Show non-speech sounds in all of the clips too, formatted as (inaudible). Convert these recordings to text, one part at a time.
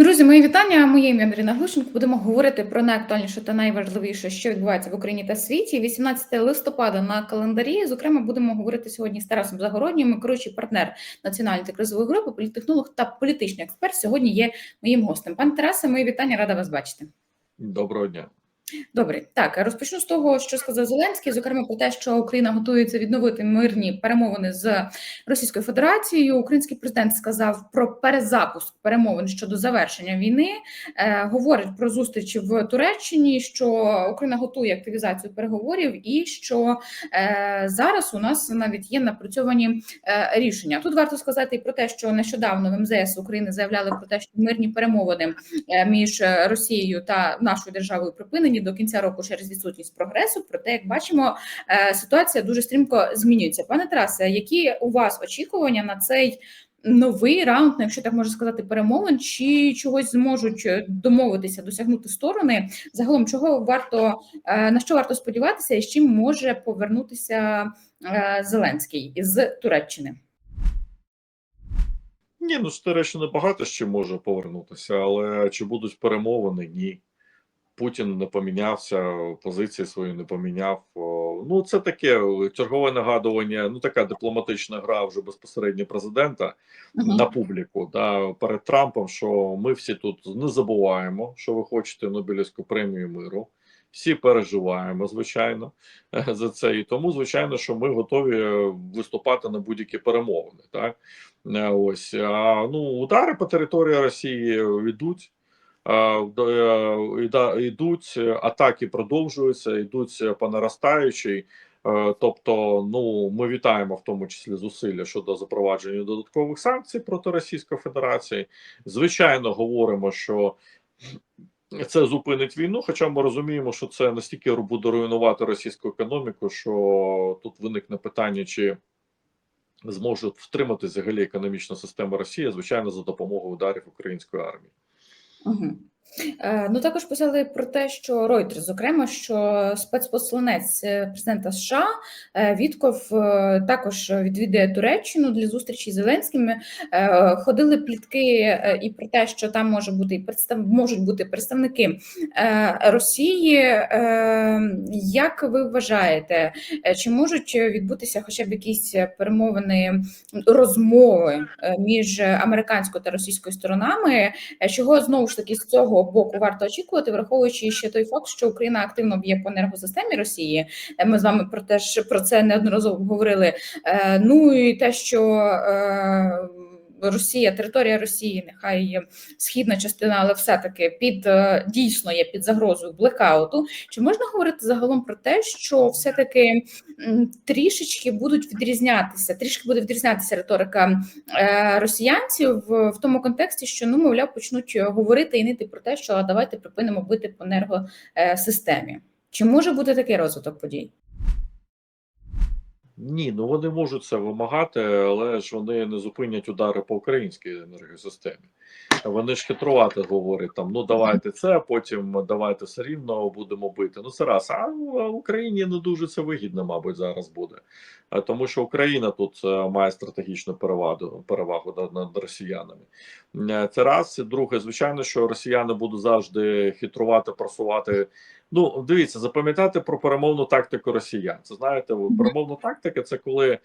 Друзі, мої вітання. Моє ім'я Андріна Глушенко. Будемо говорити про найактуальніше та найважливіше, що відбувається в Україні та світі. 18 листопада на календарі. Зокрема, будемо говорити сьогодні з Тарасом Загороднім, керуючий партнер національної кризової групи, політтехнолог та політичний експерт. Сьогодні є моїм гостем. Пане Тарасе, мої вітання, рада вас бачити. Доброго дня. Добре, так розпочну з того, що сказав Зеленський, зокрема про те, що Україна готується відновити мирні перемовини з Російською Федерацією. Український президент сказав про перезапуск перемовин щодо завершення війни. Е, говорить про зустрічі в Туреччині, що Україна готує активізацію переговорів, і що е, зараз у нас навіть є напрацьовані е, рішення. Тут варто сказати про те, що нещодавно в МЗС України заявляли про те, що мирні перемовини е, між Росією та нашою державою припинені до кінця року через відсутність прогресу. Проте, як бачимо, е, ситуація дуже стрімко змінюється. Пане Тарасе, які у вас очікування на цей новий раунд, ну, якщо так можна сказати, перемовин, чи чогось зможуть е, домовитися, досягнути сторони? Загалом, чого варто е, на що варто сподіватися, і з чим може повернутися Зеленський з Туреччини? Ні, ну з багато ще може повернутися, але чи будуть перемовини? Ні. Путін не помінявся, позиції свої не поміняв. Ну, це таке чергове нагадування, ну така дипломатична гра вже безпосередньо президента Мгм. на публіку да, перед Трампом, що ми всі тут не забуваємо, що ви хочете Нобелівську премію миру. Всі переживаємо, звичайно, (laughs) за це. І тому, звичайно, що ми готові виступати на будь-які перемовини. Так Е, ось а ну удари по території Росії йдуть. Е, до- е, іда- Йдуть атаки, продовжуються, йдуть по наростаючій. Е, Тобто, ну ми вітаємо в тому числі зусилля щодо запровадження додаткових санкцій проти Російської Федерації. Звичайно, говоримо, що це зупинить війну, хоча ми розуміємо, що це настільки буде руйнувати російську економіку, що тут виникне питання, чи зможе втримати взагалі економічна система Росії, звичайно, за допомогою ударів української армії. Угу. Ну також писали про те, що Reuters, зокрема, що спецпосланець е, президента США е, Вітков е, також відвідує Туреччину для зустрічі з Зеленським. Е, Ходили плітки е, і про те, що там може бути і представ... можуть бути представники е, Росії. Е, Як ви вважаєте, е, чи можуть відбутися хоча б якісь перемовини розмови е, між американською та російською сторонами? Е, Чого знову ж таки з цього боку варто очікувати, враховуючи ще той факт, що Україна активно б'є по енергосистемі Росії. Е, Ми з вами про те ж про це неодноразово говорили. Е, Ну і те, що е, Росія, територія Росії, нехай східна частина, але все-таки під е, дійсно є під загрозою блекауту. Чи можна говорити загалом про те, що все-таки трішечки будуть відрізнятися, трішки буде відрізнятися риторика е, росіянців в, в тому контексті, що ну мовляв почнуть говорити і нити про те, що давайте припинимо бити по енергосистемі. Чи може бути такий розвиток подій? Ні, ну вони можуть це вимагати, але ж вони не зупинять удари по українській енергосистемі. Вони ж хитрувати говорять там: ну давайте це, потім давайте все рівно будемо бити. Ну це раз. А в Україні не дуже це вигідно, мабуть, зараз буде. Тому що Україна тут е, має стратегічну перевагу перевагу над, росіянами. Е, Це раз. І Друге, звичайно, що росіяни будуть завжди хитрувати, просувати. Ну, дивіться, запам'ятати про перемовну тактику росіян. Це знаєте, перемовна тактика це коли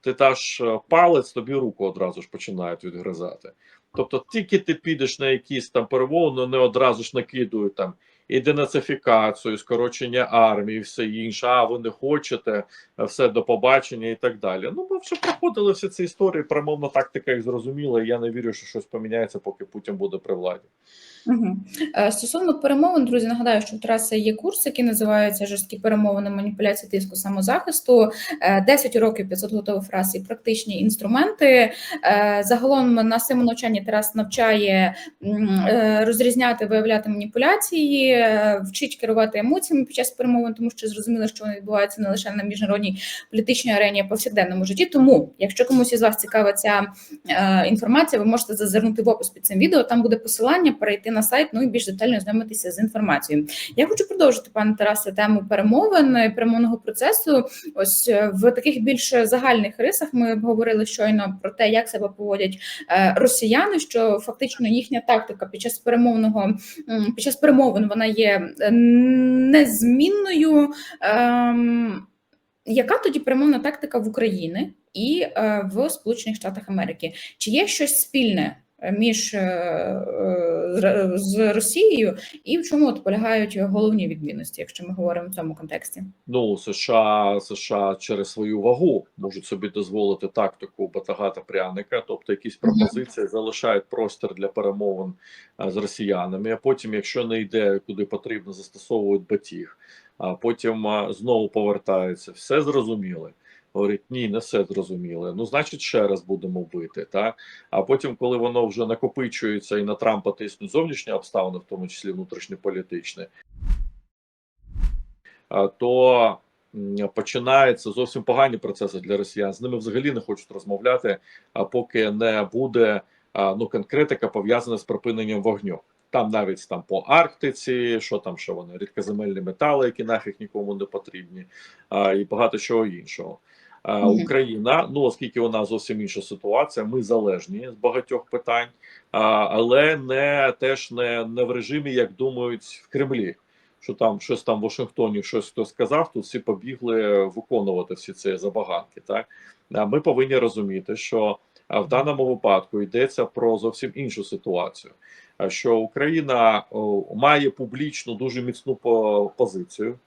ти даш е, палець, тобі руку одразу ж починають відгризати. Тобто, тільки ти підеш на якісь там перемовини, не одразу ж накидують там і денацифікацію, скорочення армії, все інше. А ви не хочете, е, все до побачення і так далі. Ну, ми вже проходили всі ці історії. примовна тактика їх зрозуміла. і Я не вірю, що щось поміняється, поки Путін буде при владі. Угу. Стосовно перемовин, друзі, нагадаю, що в Тараса є курс, який називається жорсткі перемовини, маніпуляції тиску самозахисту. Е, 10 уроків 500 готових фраз і практичні інструменти. Е, Загалом на цьому навчанні Тарас навчає е, розрізняти, виявляти маніпуляції, е, вчить керувати емоціями під час перемовин, тому що зрозуміло, що вони відбуваються не лише на міжнародній політичній арені, а повсякденному житті. Тому, якщо комусь із вас цікава ця е, інформація, ви можете зазирнути в опис під цим відео. Там буде посилання перейти на сайт, ну і більш детально знайомитися з інформацією. Я хочу продовжити, пане Тарасе, тему перемовин перемовного процесу. Ось е, в таких більш загальних рисах ми говорили щойно про те, як себе поводять е, росіяни, що фактично їхня тактика під час перемовного під час перемовин вона є е, незмінною. Ем, яка тоді перемовна тактика в Україні і е, в Сполучених Штатах Америки? Чи є щось спільне між е, е, з- Росією, і в чому от полягають головні відмінності, якщо ми говоримо в цьому контексті? Ну, США, США через свою вагу можуть собі дозволити тактику батагата пряника, тобто якісь пропозиції залишають простір для перемовин з росіянами. А потім, якщо не йде куди потрібно, застосовують батіг. А потім знову повертаються. Все зрозуміли. Говорить, ні, не все зрозуміли. Ну, значить, ще раз будемо бити. Так? А потім, коли воно вже накопичується і на Трампа тиснуть зовнішні обставини, в тому числі внутрішньополітичні, то починаються зовсім погані процеси для росіян. З ними взагалі не хочуть розмовляти, а поки не буде ну конкретика пов'язана з припиненням вогню. Там навіть там по Арктиці, що там, що вони рідкоземельні метали, які нафіг нікому не потрібні, а, і багато чого іншого. Мгм. Україна, ну оскільки вона зовсім інша ситуація, ми залежні з багатьох питань, але не теж не, не в режимі, як думають в Кремлі що там щось там в Вашингтоні щось хто сказав, то всі побігли виконувати всі ці забаганки. Так ми повинні розуміти, що в даному випадку йдеться про зовсім іншу ситуацію. Що Україна має публічну дуже міцну позицію.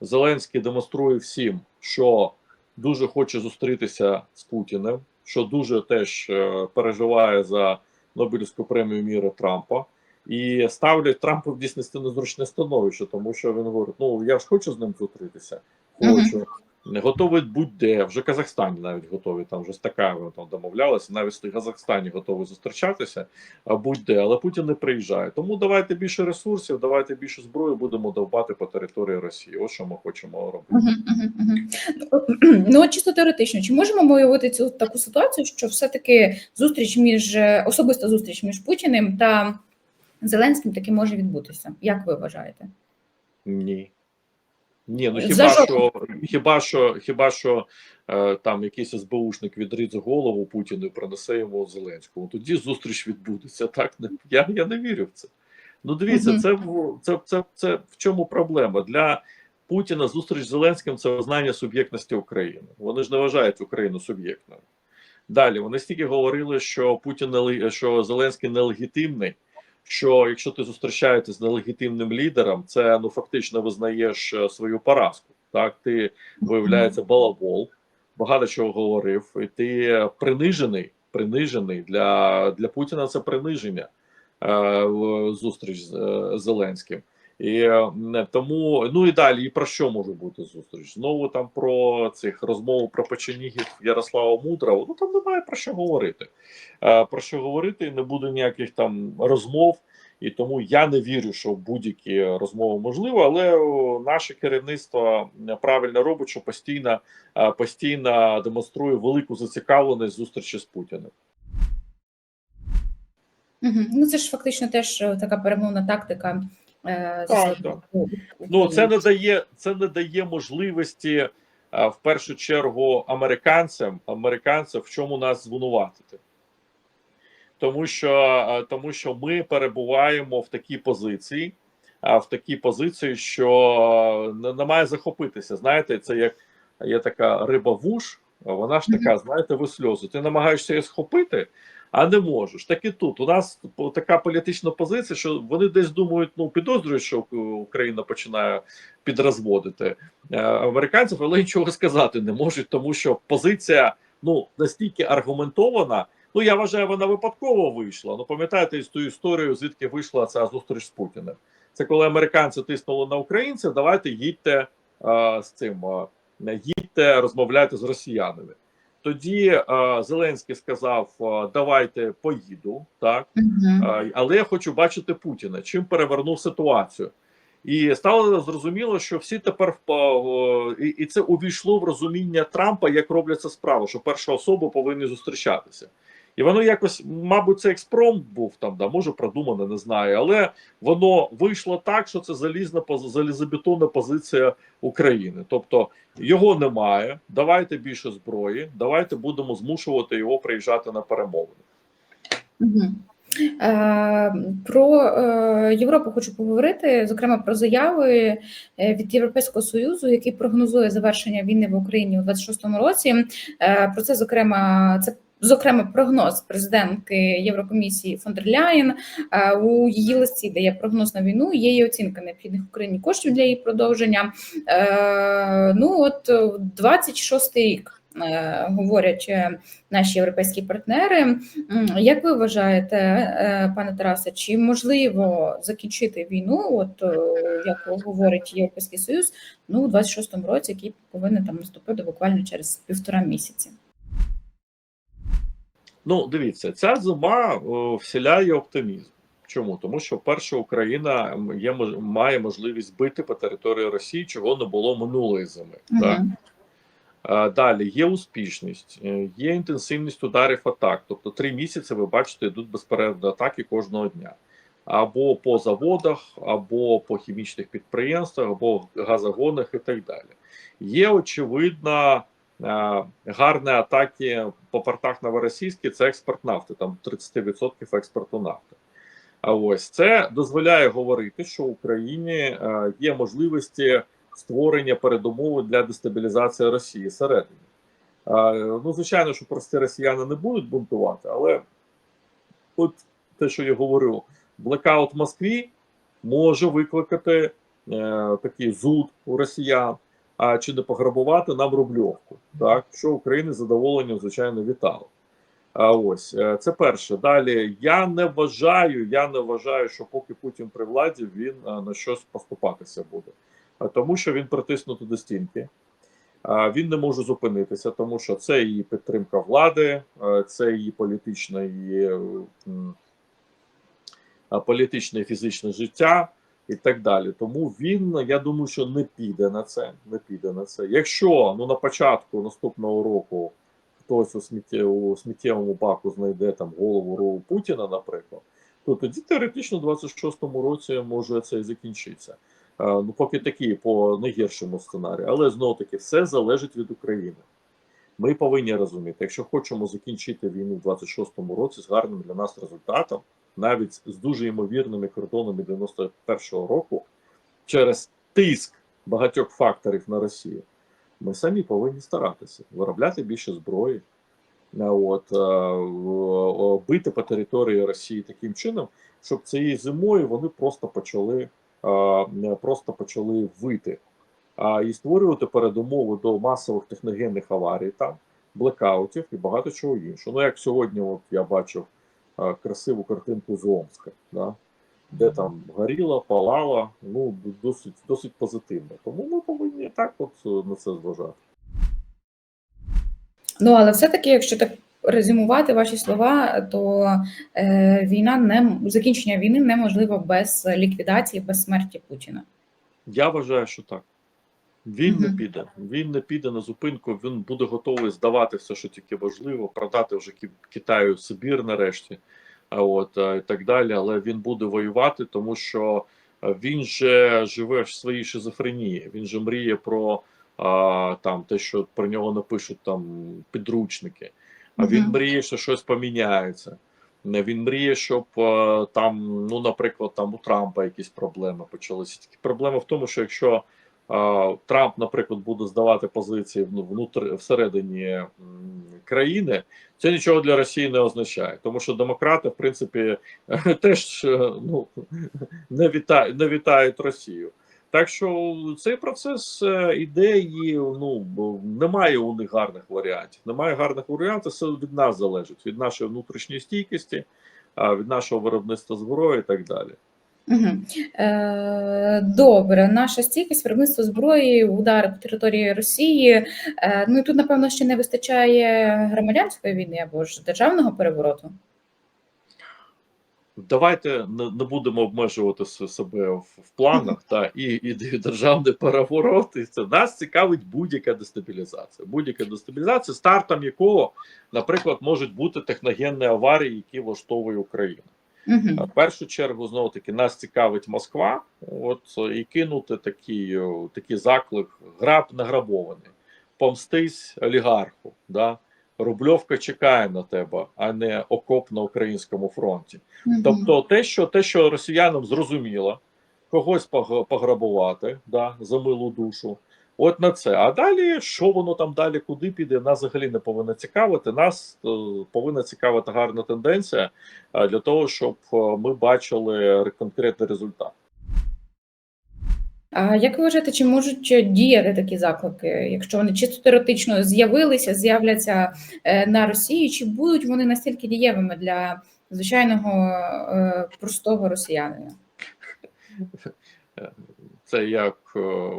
Зеленський демонструє всім, що дуже хоче зустрітися з Путіним, що дуже теж е, переживає за Нобелівську премію міра Трампа і ставлять Трампа в дійсності незручне становище, тому що він говорить: ну я ж хочу з ним зустрітися, хочу. Не готовий будь-де, вже Казахстані навіть готові, там вже з така там домовлялися, навіть в Казахстані готові зустрічатися, а будь-де, але Путін не приїжджає. Тому давайте більше ресурсів, давайте більше зброї, будемо довбати по території Росії. Ось що ми хочемо робити. Ну, чисто теоретично, чи можемо ми уявити цю таку ситуацію, що все-таки зустріч між е, особиста зустріч між Путіним та Зеленським таки може відбутися? Як ви вважаєте? Ні. Ні, ну хіба жодним. що, хіба що, хіба що е, там якийсь СБУшник відріже голову Путіну і принесе йому Зеленському. Тоді зустріч відбудеться. Так не я, я не вірю в це. Ну дивіться, Мгм. це, в- це, це, це в чому проблема для Путіна. Зустріч з Зеленським це визнання суб'єктності України. Вони ж не вважають Україну суб'єктною. Далі вони стільки говорили, що Путін що Зеленський нелегітимний. Що якщо ти зустрічаєшся з нелегітимним лідером, це ну фактично визнаєш е, свою поразку. Так, ти виявляється балабол, багато чого говорив, і ти принижений. Принижений для, для Путіна це приниження е, зустріч з е, Зеленським. І е, тому, ну і далі, і про що може бути зустріч? Знову там про цих розмов про печенігів Ярослава Мудрого. Ну там немає про що говорити. Е, Про що говорити, не буде ніяких там розмов. І тому я не вірю, що будь-які розмови можливі, але наше керівництво правильно робить, що постійно, е, постійно демонструє велику зацікавленість зустрічі з Путіним. Ну, це ж фактично теж е, така перемовна тактика. Е, Так, так. Ну це не дає це не дає можливості в першу чергу американцям, американцям в чому нас звинуватити. Тому що, тому що ми перебуваємо в такій позиції, в такій позиції, що не, не має захопитися. Знаєте, це як є така риба вуш, вона ж така, знаєте, ви сльози. Ти намагаєшся її схопити, а не можеш. Так і тут у нас така політична позиція, що вони десь думають, ну підозрюють, що Україна починає підрозводити е, американців, але нічого сказати не можуть, тому що позиція ну настільки аргументована. Ну я вважаю, вона випадково вийшла. Ну пам'ятаєте ту історію, звідки вийшла ця зустріч з Путіним? Це коли американці тиснули на українців. Давайте їдьте е, з цим, е, їдьте розмовляти з росіянами. Тоді е, Зеленський сказав: е, давайте поїду, так угу. а, але я хочу бачити Путіна, чим перевернув ситуацію. І стало зрозуміло, що всі тепер впав, і, і це увійшло в розуміння Трампа, як робляться справи, що перша особа повинні зустрічатися. І воно якось, мабуть, це експромт був там, да, може продумано, не знаю. Але воно вийшло так, що це залізна залізобетонна позиція України. Тобто його немає. Давайте більше зброї, давайте будемо змушувати його приїжджати на перемовини. Е, Про е, Європу хочу поговорити, зокрема про заяви е, від Європейського союзу, який прогнозує завершення війни в Україні у 26-му році. Про це зокрема це. Зокрема, прогноз президентки Єврокомісії фон Е, у її листі, де є прогноз на війну, є і оцінка необхідних Україні коштів для її продовження. Е, Ну от 26-й рік е, говорять е, наші європейські партнери. Як ви вважаєте, пане Тарасе, чи можливо закінчити війну, от як говорить Європейський Союз, ну у 26-му році, який повинен там наступити буквально через півтора місяці? Ну, дивіться, ця зима о, вселяє оптимізм. Чому? Тому що перша Україна є має можливість бити по території Росії, чого не було минулої зими. Так? А, Далі є успішність, е, є інтенсивність ударів атак. Тобто три місяці ви бачите, йдуть безперервні атаки кожного дня. Або по заводах, або по хімічних підприємствах, або газогонах і так далі. Є очевидно е, гарні атаки по портах новоросійські, це експорт нафти, там 30% експорту нафти. А ось це дозволяє говорити, що в Україні е, є можливості створення передумови для дестабілізації Росії всередині. Ну, звичайно, що прості росіяни не будуть бунтувати, але от те, що я говорю, блекаут в Москві може викликати е, такий зуд у росіян, а чи не пограбувати нам рубльовку, так що України з задоволенням, звичайно, вітало. А ось е, це перше. Далі я не вважаю, я не вважаю, що поки Путін при владі він е, на щось поступатися буде. Тому, що він притиснутий до стінки. Він не може зупинитися, тому що це її підтримка влади, це її політичне, її, політичне і фізичне життя і так далі. Тому він, я думаю, що не піде на це. Не піде на це. Якщо ну на початку наступного року хтось у смітті, у сміттєвому баку знайде там голову Ру Путіна, наприклад, то тоді теоретично в 26-му році може це і закінчитися. Е, Ну, поки такі по найгіршому сценарію, але знову таки все залежить від України. Ми повинні розуміти, якщо хочемо закінчити війну в 26-му році з гарним для нас результатом, навіть з дуже ймовірними кордонами 91-го року, через тиск багатьох факторів на Росію, ми самі повинні старатися виробляти більше зброї, е, от, е, бити по території Росії таким чином, щоб цією зимою вони просто почали, е, просто почали вити і створювати передумови до масових техногенних аварій, там, блекаутів і багато чого іншого. Ну, як сьогодні, от я бачив красиву картинку з Омска, да, де там горіло, палало, ну, досить, досить позитивно. Тому ми повинні так от е, на це зважати. Ну але все-таки, якщо так резюмувати ваші слова, то е, війна не закінчення війни неможливо без ліквідації, без смерті Путіна. Я вважаю, що так. Він не піде. Він не піде на зупинку. Він буде готовий здавати все, що тільки важливо, продати вже Китаю Сибір нарешті, а от і так далі. Але він буде воювати, тому що він же живе в своїй шизофренії. Він же мріє про а, там те, що про нього напишуть там підручники. А він мріє, що щось поміняється. Не, Він мріє, щоб там, ну, наприклад, там у Трампа якісь проблеми почалися. Тільки проблема в тому, що якщо Трамп, наприклад, буде здавати позиції ну, внутр, всередині країни, це нічого для Росії не означає. Тому що демократи, в принципі, (laughs) теж е, ну, (laughs) не, вітають, не вітають Росію. Так що цей процес е, іде і ну немає у них гарних варіантів. Немає гарних варіантів. Це від нас залежить, від нашої внутрішньої стійкості, від нашого виробництва зброї і так далі. Угу. Е, добре, наша стійкість виробництво зброї, удари по території Росії. Е, ну і тут, напевно, ще не вистачає громадянської війни або ж державного перевороту. давайте не, не будемо обмежувати себе в, в планах (laughs) та і, і державний переворот. І це нас цікавить будь-яка дестабілізація. Будь-яка дестабілізація, стартом якого, наприклад, можуть бути техногенні аварії, які влаштовує Україна. А В першу чергу, знову таки, нас цікавить Москва, от і кинути такий, такий заклик: граб награбований, помстись олігарху. Да? Рубльовка чекає на тебе, а не окоп на українському фронті. Мгм. Тобто, те, що те, що росіянам зрозуміло, когось пог- пограбувати да, за милу душу. От на це. А далі, що воно там далі, куди піде, нас взагалі не повинно цікавити. Нас е, повинна цікавити гарна тенденція е, для того, щоб е, ми бачили конкретний результат. А як ви вважаєте, чи можуть діяти такі заклики, якщо вони чисто теоретично з'явилися, з'являться на Росії, чи будуть вони настільки дієвими для звичайного простого росіянина? (laughs) Це як е,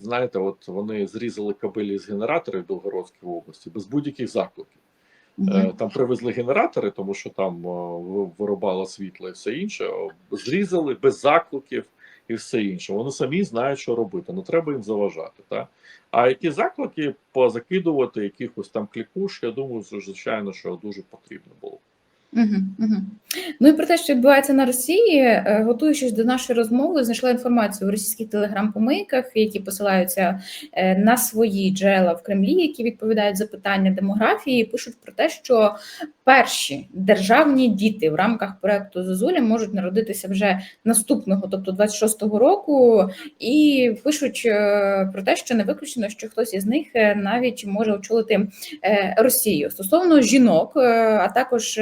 знаєте, от вони зрізали кабелі з генераторів в Білгородській області без будь-яких закликів. Е. Там привезли генератори, тому що там е, вирубало світло і все інше. Зрізали без закликів і все інше. Вони самі знають, що робити, не треба їм заважати. Та? А які заклики позакидувати якихось там клікуш, я думаю, звичайно, що дуже потрібно було. Мгм, мгм. Ну і про те, що відбувається на Росії, е, готуючись до нашої розмови, знайшла інформацію в російських телеграм-помийках, які посилаються е, на свої джерела в Кремлі, які відповідають за питання демографії, пишуть про те, що перші державні діти в рамках проекту Зозуля можуть народитися вже наступного, тобто 26-го року, і пишуть е, про те, що не виключено, що хтось із них навіть може очолити Росію стосовно жінок, а також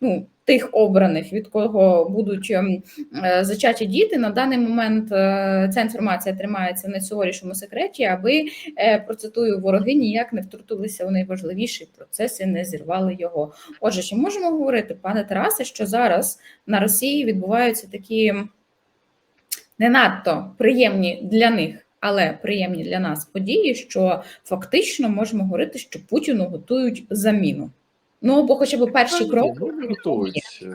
ну, тих обраних, від кого будуть ем, е, зачаті діти. На даний момент е, ця інформація тримається в найсуворішому секреті, аби е, процитую вороги ніяк не втрутилися у найважливіший процес і не зірвали його. Отже, чи можемо говорити, пане Тарасе, що зараз на Росії відбуваються такі не надто приємні для них. Але приємні для нас події, що фактично можемо говорити, що Путіну готують заміну. Ну або хоча б перші кроки. ні,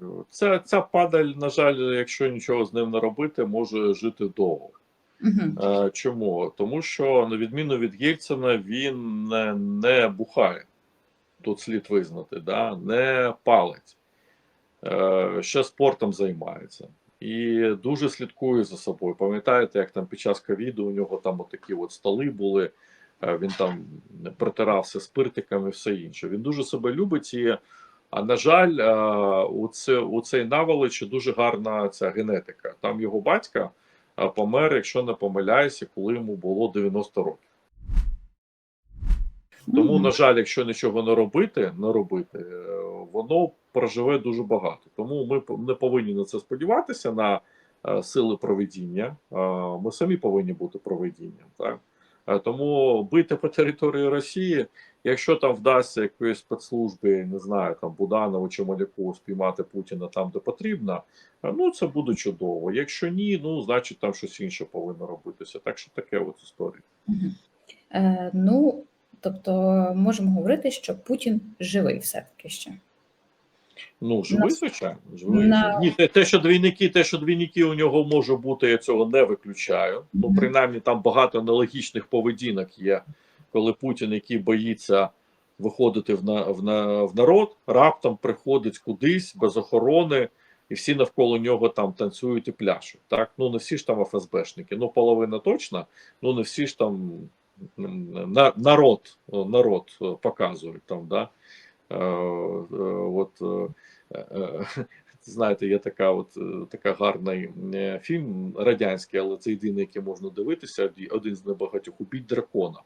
ну, не ця падаль, на жаль, якщо нічого з ним не робити, може жити довго. Е, Чому? Тому що, на відміну від Єльцина, він не, не бухає. Тут слід визнати, да? не палить, е, ще спортом займається. І дуже слідкує за собою. Пам'ятаєте, як там під час ковіду у нього там отакі от столи були, він там протирався спиртиками і все інше. Він дуже себе любить і, а на жаль, е, у, це, у цей наволочі дуже гарна ця генетика. Там його батька е, помер, якщо не помиляюся, коли йому було 90 років. Тому, на жаль, якщо нічого не робити, не робити, е, воно проживе дуже багато. Тому ми не повинні на це сподіватися на е, сили проведіння. Е, Ми самі повинні бути проведінням. Так? Е, Тому бити по території Росії, якщо там вдасться якоїсь спецслужбі, не знаю, там Буданову чи Маляку спіймати Путіна там, де потрібно, е, ну це буде чудово. Якщо ні, ну значить там щось інше повинно робитися. Так що таке от історія. Е, ну, тобто можемо говорити, що Путін живий все-таки ще. Ну, живий, звичайно. Живий. на- Ні, те, те, що двійники, те, що двійники у нього може бути, я цього не виключаю. Ну, принаймні, там багато аналогічних поведінок є, коли Путін, який боїться виходити в, на, в, на, в народ, раптом приходить кудись без охорони, і всі навколо нього там танцюють і пляшуть. Так? Ну, не всі ж там ФСБшники, ну, половина точно, ну не всі ж там на, народ, народ показують там, да? Е, от, е, е, (laughs) знаєте, є така от така гарний фільм радянський, але це єдиний, який можна дивитися. Один з небагатьох убіть дракона.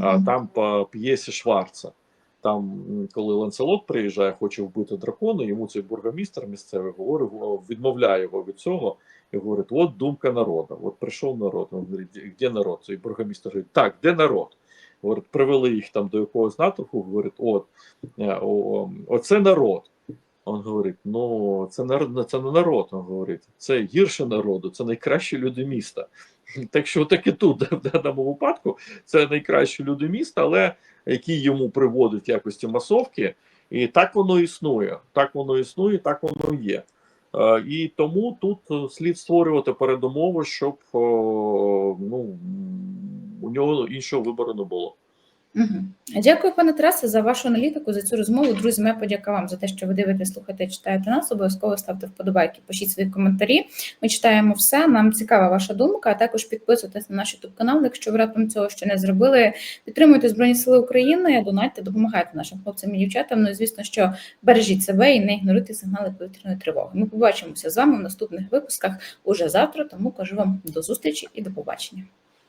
А там по п'єсі Шварца. Там, коли Ланцелот приїжджає, хоче вбити дракона, йому цей бургомістр місцевий говорить, відмовляє його від цього і говорить: от думка народу, от прийшов народ. Він говорить, «Де- де народ? Цей бургомістр говорить, так, де народ? Говорить, привели їх там до якогось натовпу, говорить, от, е, оце народ. Он говорить: ну, це народ, це не народ. Он говорить, це гірше народу, це найкращі люди міста. (laughs) Так що, так і тут, (laughs) в даному випадку, це найкращі люди міста, але які йому приводять якості масовки, і так воно існує. Так воно існує, так воно є. Е, І тому тут е, слід створювати передумови, щоб ну, у нього іншого вибору не було. Дякую, пане Тарасе, за вашу аналітику, за цю розмову. Друзі, моя подяка вам за те, що ви дивитесь, слухаєте, читаєте нас. Обов'язково ставте вподобайки, пишіть свої коментарі. Ми читаємо все. Нам цікава ваша думка. А також підписуйтесь на наш youtube канал. Якщо ви раптом цього ще не зробили, підтримуйте Збройні Сили України, донайте, допомагайте нашим хлопцям і дівчатам. Ну і звісно, що бережіть себе і не ігноруйте сигнали повітряної тривоги. Ми побачимося з вами в наступних випусках уже завтра. Тому кажу вам до зустрічі і до побачення.